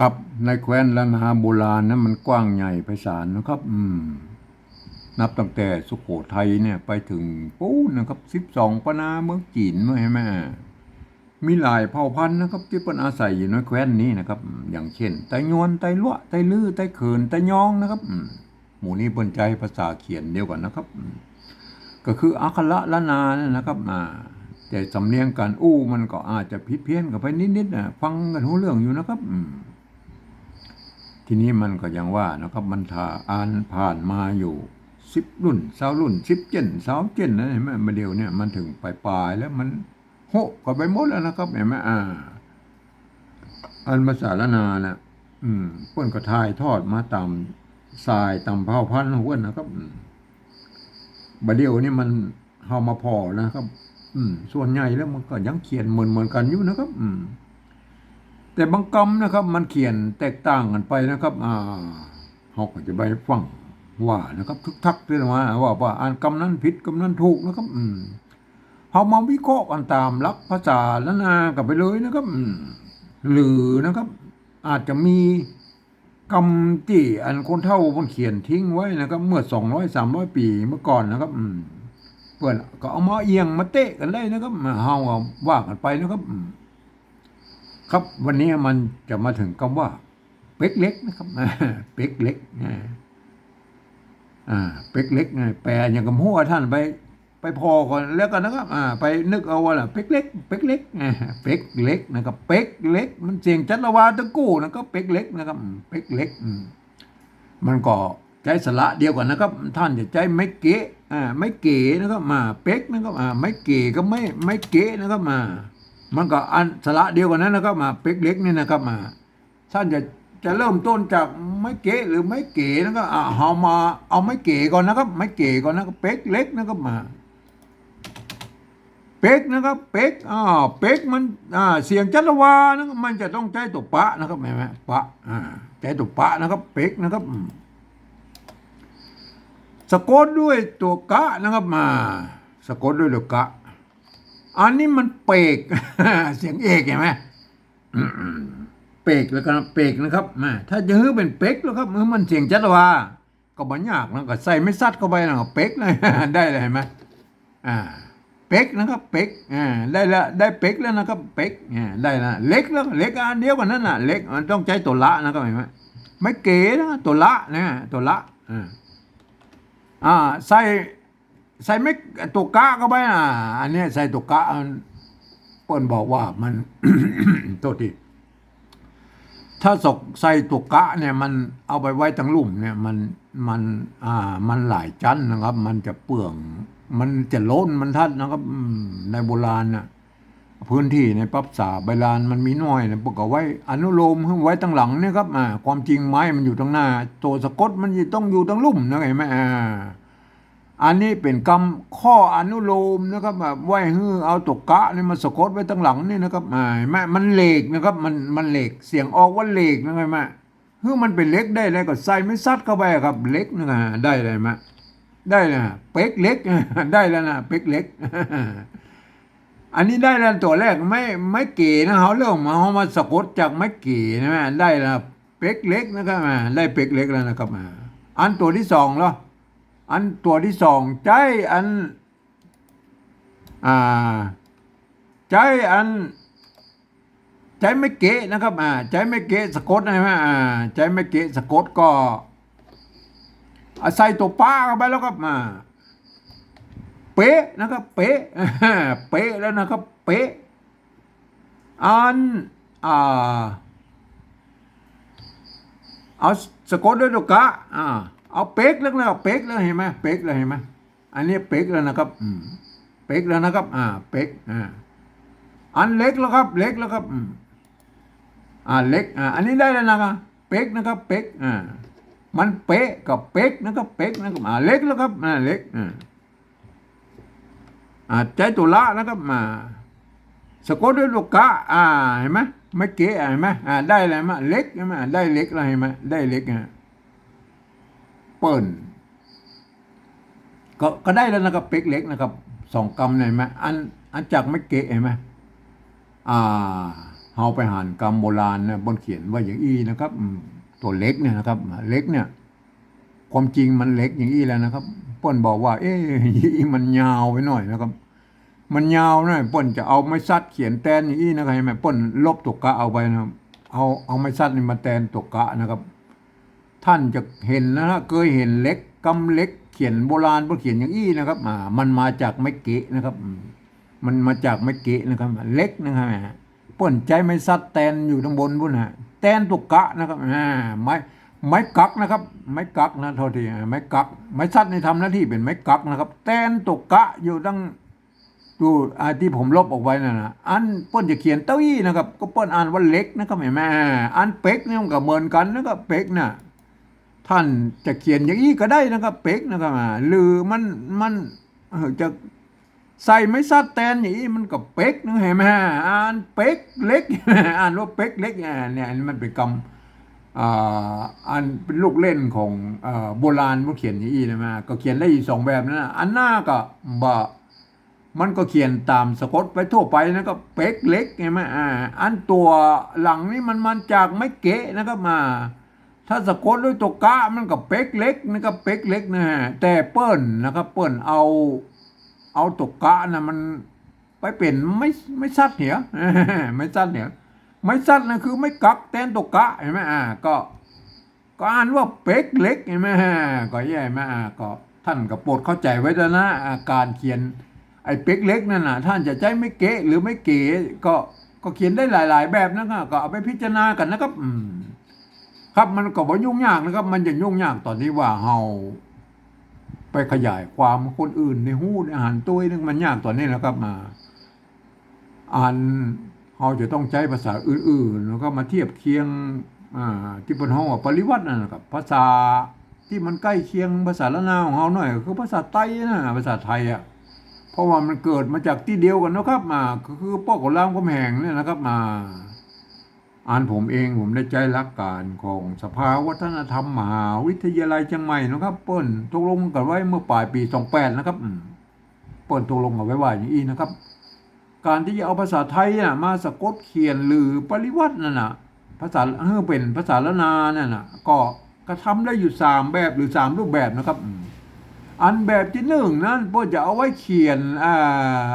ครับในแคว้นล้านนาโบราณนั้นมันกว้างใหญ่ไพศาลนะครับ อืม นับตั้งแต่สุโขทัยเนี่ยไปถึงปูนนะครับสิบสองปนาเมืองจีนมาใช่ไหมมีหลายเผ่าพันธุ์นะครับ ที่เป็นอาศัยอยู่ในแคว้นนี้นะครับ อย่างเช่นไตยวนไตลวไตลือไตเขินไตยองนะครับหมู่นี้เป็นใจภาษาเขียนเดียวกันนะครับ ก็คืออักขระละนาเนี่ยนะครับอ่าแต่สำเนียงการอู้มันก็อาจจะผิดเพี้ยนกันไปนิดๆนะฟังกันรู้เรื่องอยู่นะครับ ทีนี้มันก็ยังว่านะครับมันทาอ่านผ่านมาอยู่สิบรุ่นสาวรุ่นสิบเจนสาวเจนนะเห็นไหมมาเดียวเนี่ยมันถึงปลายปลายแล้วมันโหก็ไปหมดแล้วนะครับเห็นไหมอ่า อันภาษาละนานะอืมเพื่อนก็ทายทอดมาตามสายตามเผ่าพันธุ์ของเพื่อนนะครับมบดเดียวนี่มันเฮามาพอนะครับ อืม ส่วนใหญ่แล้วมันก็ยังเขียนเหมือนเหมือนกันอยู่นะครับ อืม แต่บางกรรมนะครับ มันเขียนแตกต่างกันไปนะครับอ่าเขาก็จะไปฟังว่านะครับทึกทักด้วยนะว่าว่าว่าอ่านกรรมนั้นผิดกรรมนั้นถูกนะครับ อืมเขามาวิเคราะห์กันตามหลักภาษาละนากันไปเลยนะครับ อืมหรือนะครับ อาจจะมีกรรมที่อันคนเท่ามันเขียนทิ้งไว้นะครับ เมื่อสองร้อยสามร้อยปีเมื่อก่อนนะครับ อืมเพื่อนก็เอามาเอียงมาเตะกันได้นะครับเฮาว่ากันไปนะครับอืม ครับวันนี้มันจะมาถึงคำว่า เป็กเล็กนะครับเป็กเล็กนะอ่าเป็กเล็กไงแปลอย่างกับหัวท่านไป ไปพอก่อนแล้วกันนะครับ อ่า ไปนึกเอาว่าล่ะเป็กเล็กเป็กเล็กอ่าเป็กเล็กนะครับเป็กเล็ก มันเสียงจัตวาตะกู้นะครับเป็กเล็กนะครับเป็กเล็กอืมมันก็ใจสระเดียวกันนะครับ ท่านจะใจไม่เก๋อ่าไม่เก๋นะครับมาเป็กนะครับอ่าไม่เก๋ก็ไม่ไม่เก๋นะครับมา มันก็อันสระเดียวกันนั้นนะครับมาเป็กเล็กนี่นะครับมา ท่านจะจะเริ่มต้นจากไม่เก๋หรือไม่เก๋นะครับอ่าเอามาเอาไม่เก๋ก่อนนะครับไม่เก๋ก่อนนะครับเป็กเล็กนะครับมา เป็กนะครับเป็กอ่าเป็กมันอ่าเสียงจัตวานะมันจะต้องใจตัวปะนะครับเห็นไหมปะอ่าใจตัวปะนะครับ เป็กนะครับสะกดด้วยตัวกะนะครับมาสะกดด้วยตัวกะ อันนี้มันเปก เสียงเอกเห็นไหมเปกแล้วกันเปกนะครับแม่ถ้าจะฮือเป็นเป็กแล้วครับมือมันเสียงจัตวาก็บ่ยากนะก็ใส่ไม่ซัดเข้าไปนะก็เป็กเลยได้เลยเห็นไหมอ่าเป็กนะครับเป็กอ่าได้ล้วได้เป็กแล้วนะครับเป็กอ่าได้ล้วเล็กแล้วเล็กอันเดียวกันนั่นน่ะเล็กมันต้องใช้ตัวละนะครับเห็นไหมไม่เก๋นะตัวละนะตัวละอ่าอ่าใส่ ใส่ไม่ตัวกะเข้าไปอะอันนี้ใส่ตัวกะเปิ้นบอกว่ามันโทษทีถ้าสกใส่ตัวกะเนี่ยมันเอาไปไว้ทั้งลุ่มเนี่ยมันมันอ่ามันหลายชั้นนะครับ มันจะเปลือง มันจะล้นมันทัดนะครับในโบราณน่ะพื้นที่ในปับสาใบลานมันมีน้อยนะปกเอาไว้ อนุโลมไว้ตั้งหลังเนี่ยครับอ่าความจริงไม้มันอยู่ตั้งหน้า ตัวสะกดมันต้องอยู่ตั้งลุ่มนะเห็นไหมอ่า อันนี้เป็นกรรมข้ออนุโลมนะครับแบบไหว้ฮือเอาตกกะนี่มาสะกดไว้ตั้งหลังนี่นะครับอ่าเห็นไหมมันเหล็กนะครับมันมันเหล็กเสียงออกว่าเหล็กนะเห็นไหมฮือมันเป็นเล็กได้เลยก็ใส่ไม่ซัดเข้าไปครับเล็กนะได้เลยไหมได้นะเป็กเล็กได้แล้วนะเป็กเล็ก อันนี้ได้แล้วตัวแรกไม่ไม่เก๋นะเขาเริ่มมาเขามาสะกดจากไม่เก๋นะแม่ได้แล้วเป็กเล็กนะครับอ่าได้เป็กเล็กแล้วนะครับอ่าอันตัวที่สองเหรอ อันตัวที่สองใจอันอ่าใจอัน ใจไม่เก๋นะครับอ่าใจไม่เก๋สะกดนะฮะอ่าใจไม่เก๋สะกดก็อาใส่ตัวป้าเข้าไปแล้วก็มาเป๊ะนะครับเป๊ะเป๊ะแล้วนะครับเป๊ะอันอ่าเอาสะกดด้วยตัวกะอ่า เอาเป๊กแล้วนะครับเป๊กแล้วเห็นไหมเป๊กแล้วเห็นไหมอันนี้เป๊กแล้วนะครับอืมเป๊กแล้วนะครับ อ่า เป๊กอ่าอันเล็กแล้วครับ เล็กแล้วครับอืมอ่าเล็กอ่าอันนี้ได้แล้วนะครับเป๊กนะครับเป๊กอ่ามันเป๊ะกับเป๊กนะครับเป๊กนะครับอ่าเล็กแล้วครับอ่าเล็กอ่าอ่าใจตัวละนะครับมาสะกดด้วยลูกกะอ่าเห็นไหมไม่เก๋เห็นไหมอ่าได้อะไรมาเล็กเห็นไหมได้เล็กแล้วเห็นไหมได้เล็กอะเปิ่นก็ก็ได้แล้วนะครับเป๊กเล็กนะครับสองกำเห็นไหมอันอันจากไม่เก๋เห็นไหมอ่าเฮาไปหานกรรมโบราณนะบนเขียนว่าอย่างอี้นะครับตัวเล็กเนี่ยนะครับ เล็กเนี่ย ความจริงมันเล็กอย่างอี้แล้วนะครับป้นบอกว่า เอ๊ะมันยาวไปหน่อยนะครับ มันยาวหน่อยป้นจะเอาไม้ซัดเขียนแตนอย่างอี้นะครับเห็นไหมป้นลบตกกะเอาไปนะเอาเอาไม้ซัดนี่มาแตนตกกะนะครับ ท่านจะเห็นนะฮะเคยเห็นเล็กกำเล็กเขียนโบราณเปิ้นเขียนอย่างอี้นะครับอ่ามันมาจากไม้เกะนะครับ มันมาจากไม้เกะนะครับ เล็กนะครับปิ้นใจไม้ซัดแตนอยู่ทางบนพุ่นฮะแตนตกกะนะครับอ่าไม้ไม้กักนะครับ ไม้กักนะโทษทีไม้กัก ไม้ซัดในทำหน้าที่เป็นไม้กักนะครับ แตนตกกะอยู่ตั้งดูอาที่ผมลบออกไว้นั่นนะอันเปิ้นจะเขียนเต้าอี้นะครับ ก็เปิ้นอ่านว่าเล็กนะครับเห็นไหมอันเป็กเนี่ยมันก็เหมือนกันนะครับเป็กน่ะ ท่านจะเขียนอย่างนี้ก็ได้นะครับ เป็กนะครับอ่าหรือมันมันจะใส่ไม้ซัดแตนอย่างนี้มันก็เป็กนะเห็นไหมอ่านเป็กเล็กอ่านว่าเป็กเล็กเนี่ยอันนี้มันเป็นคำอ่าอันเป็นลูกเล่นของโบราณเขาเขียนอย่างนี้นะมาก็เขียนได้อีกสองแบบนะอันหน้าก็บะมันก็เขียนตามสะกดไปทั่วไปนะก็เป๊กเล็กไงไหมอ่าอันตัวหลังนี่มันมันจากไม่เกะนะครับมา ถ้าสะกดด้วยตัวกะมันก็เป๊กเล็กนะครับเป๊กเล็กนะฮะแต่เปิ้ลนะครับเปิ้ลเอาเอาตัวกะนะมันไปเป็นไม่ไม่ซัดเหนียวไม่ซัดเหนียวไม่สั้นนะคือไม่กักแตนตกกะเห็นไหมอ่าก็ก็อ่านว่าเป็กเล็กเห็นไหมก็แย่ไหมอ่าก็ท่านก็โปรดเข้าใจไว้ด้วยนะอาการเขียนไอ้เป็กเล็กนั่นนะท่านจะใช้ไม่เก๋หรือไม่เก๋ก็ก็เขียนได้หลาย ๆ แบบนะครับก็เอาไปพิจารณากันนะครับอืม ครับมันก็บ่ยุ่งยากนะครับ มันจะยุ่งยากตอนที่ว่าเฮาไปขยายความคนอื่นในหูในอาหารตัวนึงมันยากตอนนี้นะครับมาอ่านเราจะต้องใช้ภาษาอื่นๆ แล้วก็มาเทียบเคียงอ่าที่เป็นห้องปริวัตินั่นนะครับ ภาษาที่มันใกล้เคียงภาษาละนาของเราหน่อย คือภาษาไต้นะภาษาไทยอะเพราะว่ามันเกิดมาจากที่เดียวกันนะครับมาคือป้อกลามคำแหงเนี่ยนะครับมา อ่านผมเองผมได้ใจหลักการของสภาวัฒนธรรมมหาวิทยาลัยเชียงใหม่นะครับเปิ้นตกลงกันไว้เมื่อปลายปี 28 นะครับเปิ้นตกลงกันไว้ว่าอย่างนี้นะครับ การที่จะเอาภาษาไทยน่ะมาสะกดเขียนหรือปริวัตินั่นน่ะภาษาเออเป็นภาษาละนานั่นน่ะก็กระทำได้อยู่สามแบบหรือสามรูปแบบนะครับ อันแบบที่หนึ่งนั้นพ่อจะเอาไว้เขียนอ่า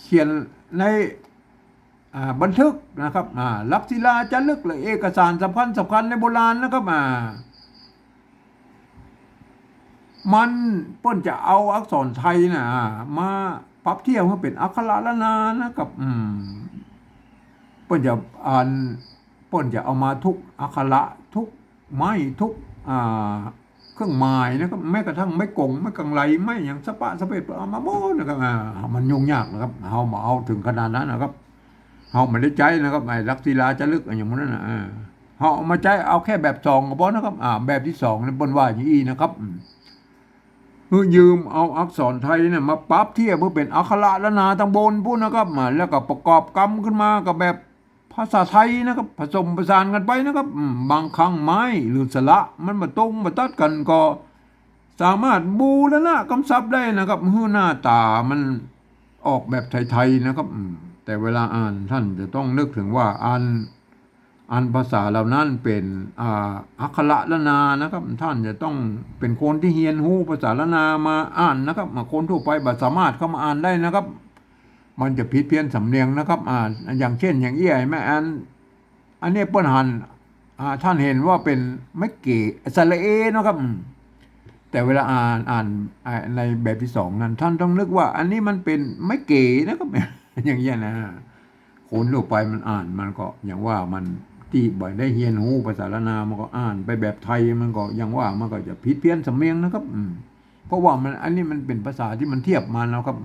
เขียนใน บันทึกนะครับลักษิลาจารึกหรือเอกสารสำคัญสำคัญในโบราณนะครับอ่ามันเปิ้นจะเอาอักษรไทยนะมาปรับเทียบให้เป็นอักขระละนานะครับอืมเปิ้นจะอ่านเปิ้นจะเอามาทุกอักขระทุกไม้ทุกอ่าเครื่องหมายนะครับแม้กระทั่งไม่กงไม่กังไรไม่อย่างสปะสเปดเอามาโมนะครับมันยุ่งยากนะครับเฮามาเอาถึงขนาดนั้นนะครับ เฮาไม่ได้ใจนะครับไอ้ลักษิลาจะลึกอย่างนั้นนะอ่าเฮาเอามาใจเอาแค่แบบสองก็พอนะครับ อ่า แบบที่สองนี่เปิ้นว่าอย่างนี้นะครับอืมคือยืมเอาอักษรไทยเนี่ยมาปรับเทียบเพื่อเป็นอักขระละนาทางบนพูดนะครับมาแล้วก็ประกอบกรรมขึ้นมากับแบบภาษาไทยนะครับ ผสมผสานกันไปนะครับบางครั้งไม้หรือสระมันมาตรงมาตัดกันก็ สามารถบูรณะกำซับได้นะครับฮือหน้าตามันออกแบบไทยๆนะครับ แต่เวลาอ่านท่านจะต้องนึกถึงว่าอ่านอันภาษาเหล่านั้นเป็นอักขระละนานะครับ ท่านจะต้องเป็นคนที่เฮียนหูภาษาละนามาอ่านนะครับมาคนทั่วไปบัสามารถเข้ามาอ่านได้นะครับ มันจะผิดเพี้ยนสำเนียงนะครับอ่านอย่างเช่น อย่างเอี้ยแม่อันอันนี้เปิ้นหันท่านเห็นว่าเป็นไม่เก๋สระเอนะครับ แต่เวลาอ่านอ่านในแบบที่สองนั้น ท่านต้องนึกว่า อันนี้มันเป็นไม่เก๋นะครับ อย่างเงี้ยนะคนทั่วไปมันอ่านมันก็อย่างว่ามันที่บ่อยได้เฮียนหูภาษาละนามันก็อ่านไปแบบไทยมันก็อย่างว่ามันก็จะผิดเพี้ยนสำเนียงนะครับ อืมเพราะว่ามันอันนี้มันเป็นภาษาที่มันเทียบมาแล้วครับ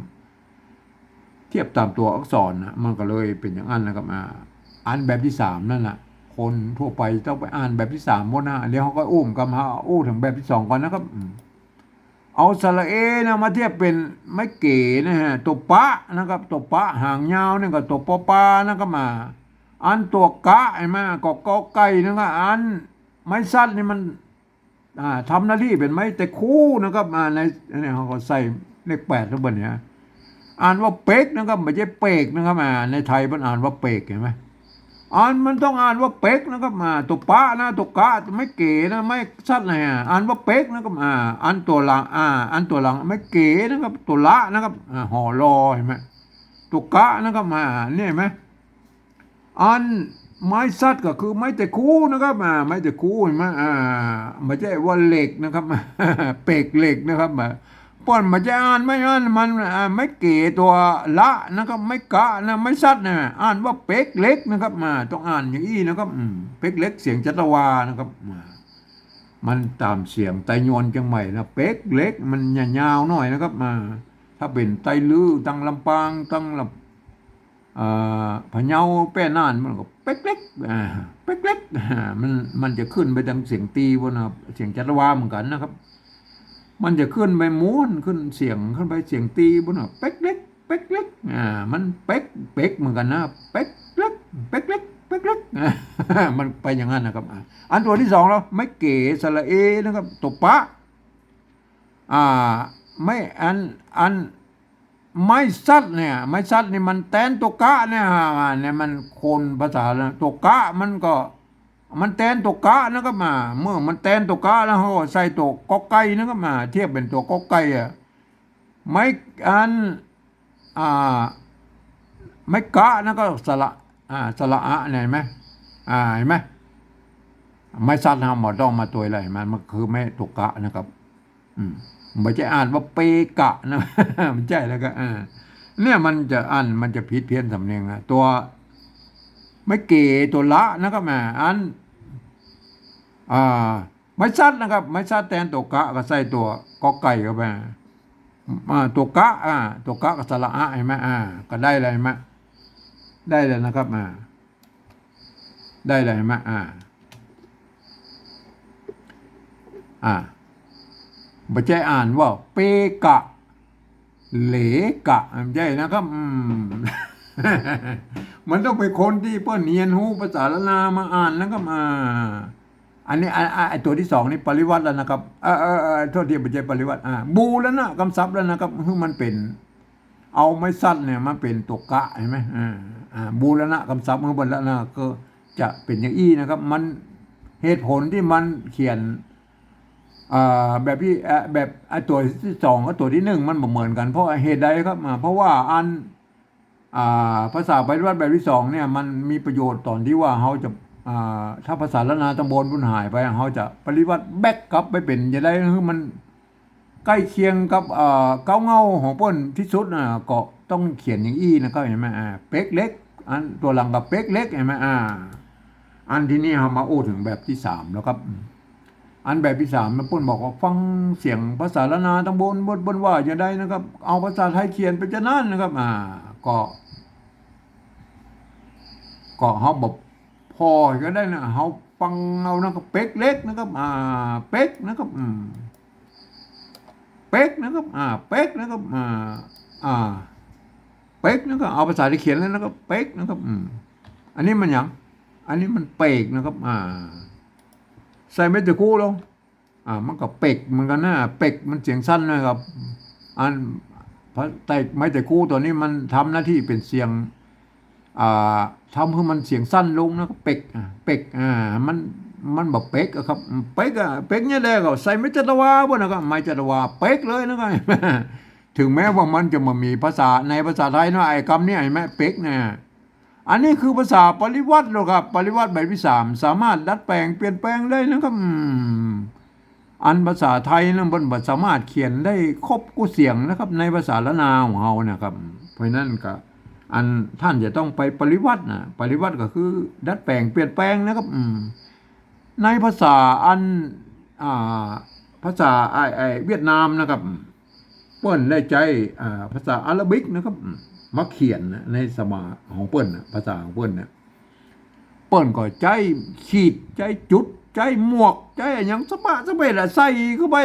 เทียบตามตัวอักษรนะมันก็เลยเป็นอย่างนั้นนะครับอ่าอ่านแบบที่สามนั่นแหละคนทั่วไปต้องไปอ่านแบบที่สามหมดนะเดี๋ยวเขาก็อุ้มกันมาอู้ถึงแบบที่สองก่อนนะครับอืม เอาสระเอนะมาเทียบเป็นไม่เก๋นะฮะตัวปะนะครับตัวปะหางยาวนี่ก็ตัวปอปานะครับมา อันตัวกะไอ้มาก็กอไก่นะครับอันไม้สั้นนี่มันอ่าทำหน้าที่เป็นไม้แต่คู่นะครับมาในในเขาก็ใส่เลขแปดทุกบนเนี่ยอ่านว่าเป็กนะครับไม่ใช่เปกนะครับอ่าในไทยมันอ่านว่าเปกเห็นไหม อ่านมันต้องอ่านว่าเป็กนะครับอ่าตัวปะนะตัวกะไม่เก๋นะไม่ชัดเลยอะอ่านว่าเป็กนะครับอ่าอันตัวหลังอ่าอันตัวหลังไม่เก๋นะครับตัวละนะครับอ่าห่อรอเห็นไหมตัวกะนะครับอ่าเนี่ยเห็นไหมอันไม้ซัดก็คือไม้แต่คู่นะครับอ่าไม้แต่คู่เห็นไหมอ่าไม่ใช่ว่าเหล็กนะครับเปกเหล็กนะครับอ่า ป้อนมาจะอ่านไม่อ่านมันไม่เก๋ตัวละนะครับ ไม่กะนะไม่ซัดนะอ่านว่าเป็กเล็กนะครับมาต้องอ่านอย่างอี้นะครับเป็กเล็กเสียงจัตวานะครับมามันตามเสียงไตยวนจังใหม่นะเป็กเล็กมันยาวๆหน่อยนะครับมาถ้าเป็นไตลือตั้งลำปางตั้งลำอ่าพะเยาแป้น่านมันก็เป็กเล็กเป็กเล็กมันมันจะขึ้นไปทางเสียงตีบนนะเสียงจัตวาเหมือนกันนะครับ มันจะขึ้นไปม้วนขึ้นเสียงขึ้นไปเสียงตีบนอะเป๊กเล็กเป๊กเล็กอ่ามันเป๊กเป๊กเหมือนกันนะเป๊กเล็กเป๊กเล็กเป๊กเล็กอ่ามันไปอย่างนั้นนะครับ อันตัวที่สองแล้วไม่เก๋สระเอนะครับตบปะอ่าไม่อันอันไม่ซัดเนี่ยไม่ซัดนี่มันแตนตกะเนี่ยเนี่ยมันคนภาษาล้วตัวกะมันก็ มันแตนตัวกะนะครับมา เมื่อมันแตนตัวกะแล้วเขาใส่ตัวกอไก่นะครับมา เทียบเป็นตัวกอไก่อะไม่อันอ่าไม่กะนะก็สระอ่าสระอะเนี่ยเห็นไหมอ่าเห็นไหมไม่ซัดทำหมอต้องมาตัวอะไรมันมันคือไม่ตัวกะนะครับ อืมไม่ใช่อ่านว่าเปกะนะมันใช่แล้วก็อ่าเนี่ยมันจะอ่านมันจะผิดเพี้ยนสำเนียงนะตัวไม่เก๋ตัวละนะครับแหมอัน อ่า ไม่ซัดนะครับ ไม่ซัดแทนตัวกะก็ใส่ตัวกอไก่เข้าไปอ่าตัวกะอ่าตัวกะกับสระอะเห็นไหมอ่า ก็ได้เลยไหมได้เลยนะครับอ่าได้เลยไหมอ่าอ่าไม่ใช่อ่านว่าเปกะเหลกะไม่ใช่นะครับอืมมันต้องเป็นคนที่เปิ้นเนียนหูภาษาละนามาอ่านแล้วก็มา อันนี้อะอะไอตัวที่สองนี่ปริวัติแล้วนะครับเออเออเออโทษทีไม่ใช่ปริวัติอ่าบูแล้วนะคำศัพท์แล้วนะครับคือมันเป็น เอาไม่สั้นเนี่ยมันเป็นตัวกะเห็นไหมอ่าอ่าบูรณะคำศัพท์เมื่อบรรณะก็จะเป็นอย่างอี้นะครับ มันเหตุผลที่มันเขียนอ่าแบบที่แบบไอ้ตัวที่สองกับตัวที่หนึ่งมันเหมือนกันเพราะเหตุใดครับอ่าเพราะว่าอันอ่าภาษาปฏิวัติแบบที่สองเนี่ยมันมีประโยชน์ตอนที่ว่าเขาจะ ถ้าภาษาละนาตำบลบุญหายไปเขาจะปฏิวัติแบกกลับไปเป็นจะได้คือมันใกล้เคียงกับเก้าเงาของเปิ้นที่สุดนะก็ต้องเขียนอย่างอี้นะครับเห็นไหมอ่าเป๊กเล็ก อันตัวหลังกับเป๊กเล็กเห็นไหมอ่า อันที่นี่เรามาโอ้ถึงแบบที่สามแล้วครับ อันแบบที่สามมันปุ้นบอกว่าฟังเสียงภาษาละนาตั้งบนบนบนว่าจะได้นะครับ เอาภาษาไทยเขียนไปจะนั่นนะครับ อ่า ก็ ก็เขาบอก พอก็ได้นะเขาฟังเอานะครับเป๊กเล็กนะครับอ่าเป๊กนะครับอืมเป๊กนะครับอ่าเป๊กนะครับอ่าอ่าเป๊กนะครับเอาภาษาที่เขียนแล้วนะครับเป๊กนะครับอืมอันนี้มันยังอันนี้มันเปกนะครับอ่าใส่ไม่ตะกู้ลงอ่ามันก็เป็กเหมือนกันนะเป็กมันเสียงสั้นนะครับอันพระแต่ไม้ตะกู้ตัวนี้มันทำหน้าที่เป็นเสียง ทำให้มันเสียงสั้นลงนะครับเป็กอ่าเป็กอ่ามันมันแบบเป็กอะครับเป็กอะเป็กเนี่ยแหละก็ใส่ไม่จัตวาบ่นะครับไม่จัตวาเป็กเลยนะครับถึงแม้ว่ามันจะมามีภาษาในภาษาไทยเนาะไอ้คำเนี้ไอ้แม่เป็กเนี่ยอันนี้คือภาษาปริวัติหรอกครับ ปริวัติแบบที่สามสามารถดัดแปลงเปลี่ยนแปลงได้นะครับอืมอันภาษาไทยนะมันบ่สามารถเขียนได้ครบกู้เสียงนะครับ ในภาษาละนาของเรานะครับ เพราะฉะนั้นก็ อันท่านจะต้องไปปริวัตินะปริวัติก็คือ ดัดแปลงเปลี่ยนแปลงนะครับในภาษาอันอ่าภาษาไอไอเวียดนามนะครับเปิ้นได้ใจอ่าภาษาอาหรับิกนะครับมาเขียนนะในสมาของเปิ้นนะภาษาของเปิ้นนะเปิ้นก็ใจขีดใจจุด ใจหมวก ใจอหยังสบะสบายละใส่เข้าไป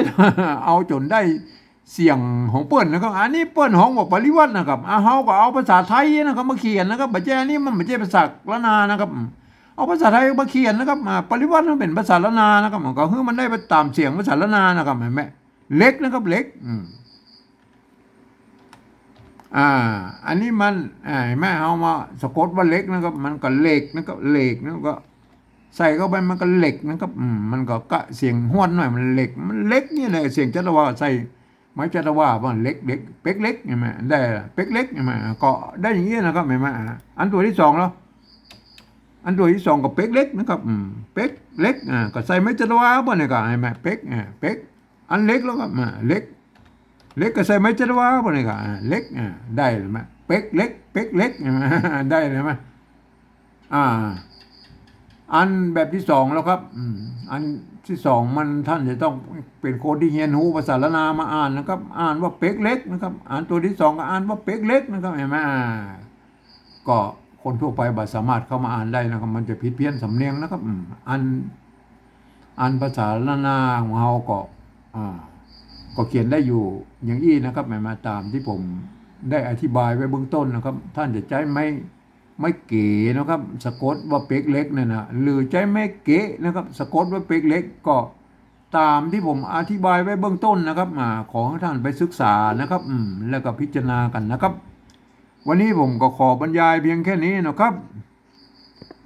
เอาจนได้ เสียงของเปิ้นนะครับอันนี้เปิ้นของบอกปริวัตินะครับอาเฮาก็เอาภาษาไทยนะครับมาเขียนนะครับบัจเจอันนี้มันบัจเจภาษาละนานะครับ เอาภาษาไทยมาเขียนนะครับอ่าปริวัติมันเป็นภาษาละนานะครับมันก็คือมันได้ไปตามเสียงภาษาละนานะครับเห็นไหมเล็กนะครับเล็กอืมอ่า อันนี้มันอ่าเห็นแม่เอามาสะกดว่าเล็กนะครับ มันก็เล็กนะครับเล็กนะก็ใส่เข้าไปมันก็เหล็กนะครับ อืมมันก็กะเสียงห้วนหน่อยมันเหล็ก มันเล็กนี่แหละเสียงจัตวาใส่ ไม้จัตวาบ้างเล็กเล็กเป๊กเล็กใช่ไหมได้เป๊กเล็กใช่ไหมก็ได้อย่างนี้นะครับเห็ไหมอ่าอันตัวที่สองแล้วอันตัวที่สองก็เป๊กเล็กนะครับเป๊กเล็กอ่าก็ใส่ไม้จัตวาบ้างเนี่ยก็เห็นไหมเป๊กอ่าเป๊กอันเล็กแล้วก็อ่าเล็ก เล็กก็ใส่ไม้จัตวาบ้างเนี่ยก็เล็กอ่าได้เลยไหมเป๊กเล็กเป๊กเล็กใช่ไหมได้เลยไหมอ่า อันแบบที่สองแล้วครับอันที่สองมันท่านจะต้องเป็นโคนที่เรียนรู้ภาษาละนามาอ่านนะครับ อ่านว่าเป็กเล็กนะครับ อ่านตัวที่สองก็อ่านว่าเป็กเล็กนะครับเห็นไหมอ่าก็คนทั่วไปบัสามารถเข้ามาอ่านได้นะครับ มันจะผิดเพี้ยนสำเนียงนะครับอันอันภาษาละนาของเราก็อ่าก็เขียนได้อยู่อย่างอี้นะครับหมายมาตามที่ผมได้อธิบายไว้เบื้องต้นนะครับ ท่านจะใช้ไม่ ไม่เก๋นะครับสะกดว่าเป็กเล็กเนี่ยนะหรือใจไม่เก๋นะครับสะกดว่าเป็กเล็กก็ตามที่ผมอธิบายไว้เบื้องต้นนะครับมาขอให้ท่านไปศึกษานะครับแล้วก็พิจารณากันนะครับ วันนี้ผมก็ขอบรรยายเพียงแค่นี้นะครับ